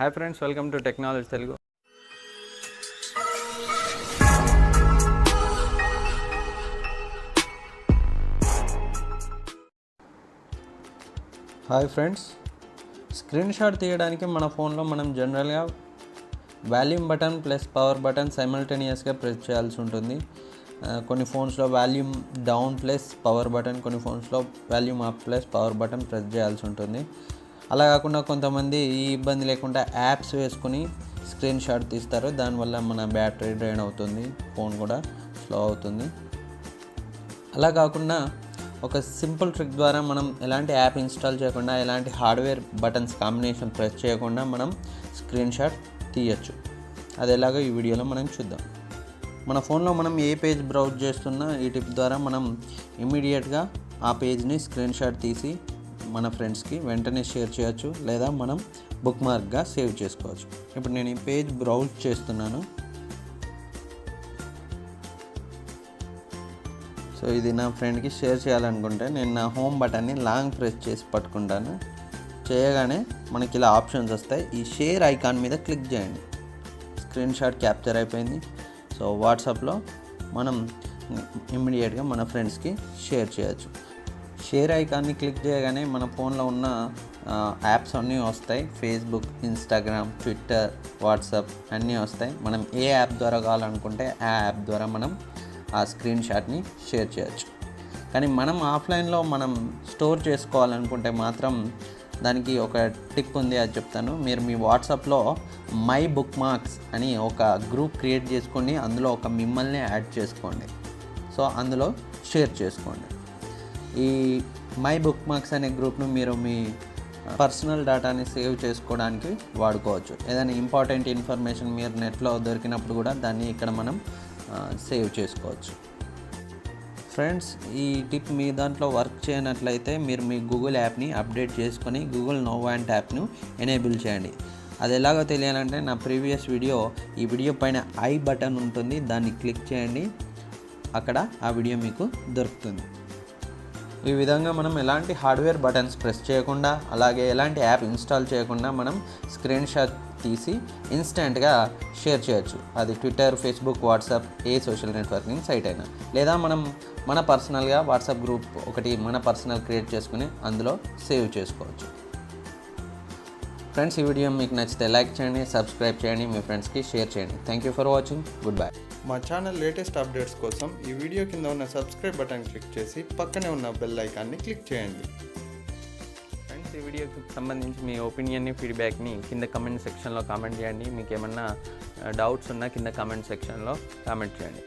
Hi friends welcome to technology Telugu hi friends screen shot తీయడానికి మన ఫోన్లో మనం జనరల్గా volume button plus power button సైమల్టేనియస్గా press చేయాల్సి ఉంటుంది. కొన్ని ఫోన్స్లో volume down plus power button కొన్ని ఫోన్స్లో volume up plus power button press చేయాల్సి ఉంటుంది. అలా కాకుండా కొంతమంది ఈ ఇబ్బంది లేకుండా యాప్స్ వేసుకొని స్క్రీన్ షాట్ తీస్తారు. దానివల్ల మన బ్యాటరీ డ్రైన్ అవుతుంది ఫోన్ కూడా స్లో అవుతుంది. అలా కాకుండా ఒక సింపుల్ ట్రిక్ ద్వారా మనం ఎలాంటి యాప్ ఇన్స్టాల్ చేయకుండా ఎలాంటి హార్డ్వేర్ బటన్స్ కాంబినేషన్ ప్రెస్ చేయకుండా మనం స్క్రీన్ షాట్ తీయచ్చు. అది ఎలాగో ఈ వీడియోలో మనం చూద్దాం. మన ఫోన్లో మనం ఏ పేజ్ బ్రౌజ్ చేస్తున్నా ఈ టిప్ ద్వారా మనం ఇమీడియట్గా ఆ పేజ్ని స్క్రీన్ షాట్ తీసి మన ఫ్రెండ్స్కి వెంటనే షేర్ చేయొచ్చు లేదా మనం బుక్ మార్క్గా సేవ్ చేసుకోవచ్చు. ఇప్పుడు నేను ఈ పేజ్ బ్రౌజ్ చేస్తున్నాను. సో ఇది నా ఫ్రెండ్కి షేర్ చేయాలనుకుంటే నేను నా హోమ్ బటన్ని లాంగ్ ప్రెస్ చేసి పట్టుకుంటాను. చేయగానే మనకి ఇలా ఆప్షన్స్ వస్తాయి. ఈ షేర్ ఐకాన్ మీద క్లిక్ చేయండి. స్క్రీన్ షాట్ క్యాప్చర్ అయిపోయింది. సో వాట్సాప్లో మనం ఇమ్మీడియట్గా మన ఫ్రెండ్స్కి షేర్ చేయొచ్చు. షేర్ ఐకాన్ని క్లిక్ చేయగానే మన ఫోన్లో ఉన్న యాప్స్ అన్నీ వస్తాయి. ఫేస్బుక్ ఇన్స్టాగ్రామ్ ట్విట్టర్ వాట్సాప్ అన్నీ వస్తాయి. మనం ఏ యాప్ ద్వారా కావాలనుకుంటే ఆ యాప్ ద్వారా మనం ఆ స్క్రీన్ షాట్ని షేర్ చేయొచ్చు. కానీ మనం ఆఫ్లైన్లో మనం స్టోర్ చేసుకోవాలనుకుంటే మాత్రం దానికి ఒక టిప్ ఉంది అది చెప్తాను. మీరు మీ వాట్సాప్లో మై బుక్ మార్క్స్ అని ఒక గ్రూప్ క్రియేట్ చేసుకొని అందులో ఒక మిమ్మల్ని యాడ్ చేసుకోండి. సో అందులో షేర్ చేసుకోండి. ఈ మై బుక్ మార్క్స్ అనే గ్రూప్ను మీరు మీ పర్సనల్ డేటాని సేవ్ చేసుకోవడానికి వాడుకోవచ్చు. ఏదైనా ఇంపార్టెంట్ ఇన్ఫర్మేషన్ మీరు నెట్లో దొరికినప్పుడు కూడా దాన్ని ఇక్కడ మనం సేవ్ చేసుకోవచ్చు. ఫ్రెండ్స్ ఈ టిప్ మీ దాంట్లో వర్క్ చేయనట్లయితే మీరు మీ గూగుల్ యాప్ని అప్డేట్ చేసుకొని గూగుల్ నోవాంట్ యాప్ను ఎనేబుల్ చేయండి. అది ఎలాగో తెలియాలంటే నా ప్రీవియస్ వీడియో ఈ వీడియో పైన ఐ బటన్ ఉంటుంది దాన్ని క్లిక్ చేయండి. అక్కడ ఆ వీడియో మీకు దొరుకుతుంది. ఈ విధంగా మనం ఎలాంటి హార్డ్వేర్ బటన్స్ ప్రెస్ చేయకుండా అలాగే ఎలాంటి యాప్ ఇన్స్టాల్ చేయకుండా మనం స్క్రీన్ షాట్ తీసి ఇన్స్టెంట్గా షేర్ చేయొచ్చు. అది ట్విట్టర్ ఫేస్బుక్ వాట్సాప్ ఏ సోషల్ నెట్వర్కింగ్ సైట్ అయినా. లేదా మనం మన పర్సనల్గా వాట్సాప్ గ్రూప్ ఒకటి మన పర్సనల్ క్రియేట్ చేసుకుని అందులో సేవ్ చేసుకోవచ్చు. ఫ్రెండ్స్ ఈ వీడియో మీకు నచ్చితే లైక్ చేయండి సబ్స్క్రైబ్ చేయండి మీ ఫ్రెండ్స్కి షేర్ చేయండి. Thank you for watching good bye మా ఛానల్ లేటెస్ట్ అప్డేట్స్ కోసం ఈ వీడియో కింద ఉన్న సబ్స్క్రైబ్ బటన్ క్లిక్ చేసి పక్కనే ఉన్న బెల్ ఐకాన్ని క్లిక్ చేయండి. ఫ్రెండ్స్ ఈ వీడియోకి సంబంధించి మీ ఒపీనియన్ని ఫీడ్బ్యాక్ని కింద కమెంట్ సెక్షన్లో కామెంట్ చేయండి. మీకు ఏమన్నా డౌట్స్ ఉన్నా కింద కమెంట్ సెక్షన్లో కామెంట్ చేయండి.